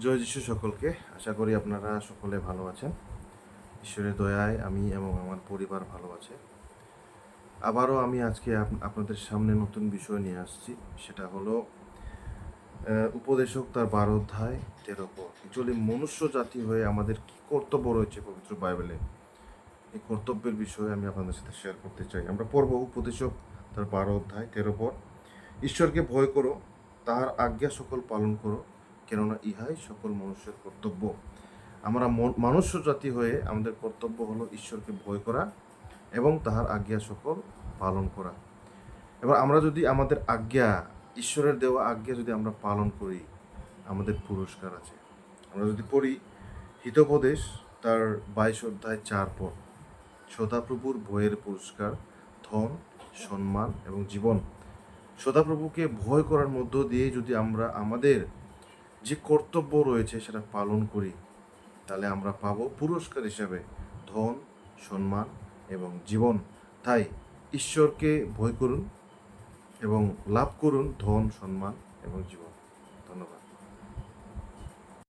জয় যিশু সকলকে। আশা করি আপনারা সকলে ভালো আছেন। ঈশ্বরের দয়ায় আমি এবং আমার পরিবার ভালো আছে। আবারও আমি আজকে আপ- আপনাদের সামনে নতুন বিষয় নিয়ে আসছি। সেটা হলো উপদেশক তার বারো অধ্যায় তেরো পদ অ্যাকচুয়ালি মনুষ্য জাতি হয়ে আমাদের কি কর্তব্য রয়েছে পবিত্র বাইবেলে? এই কর্তব্যের বিষয়ে আমি আপনাদের সাথে শেয়ার করতে চাই। আমরা পড়ব উপদেশক তার বারো অধ্যায় তেরো পদ ঈশ্বরকে ভয় করো, তাহার আজ্ঞা সকল পালন করো। কেননা ইহাই সকল মানুষের কর্তব্য। আমরা মন- মনুষ্য জাতি হয়ে আমাদের কর্তব্য হলো ঈশ্বরকে ভয় করা এবং তাহার আজ্ঞা সকল পালন করা। এবার আমরা যদি আমাদের আজ্ঞা, ঈশ্বরের দেওয়া আজ্ঞা যদি আমরা পালন করি, আমাদের পুরস্কার আছে। আমরা যদি পড়ি হিতোপদেশ, তার বাইশ অধ্যায় চার পর সদাপ্রভুর ভয়ের পুরস্কার, ধন, সম্মান এবং জীবন। সদাপ্রভুকে ভয় করার মধ্য দিয়ে যদি আমরা আমাদের যে কর্তব্য রয়েছে সেটা পালন করি, তাহলে আমরা পাব পুরস্কার হিসাবে ধন, সম্মান এবং জীবন। তাই ঈশ্বরকে ভয় করুন এবং লাভ করুন ধন, সম্মান এবং জীবন।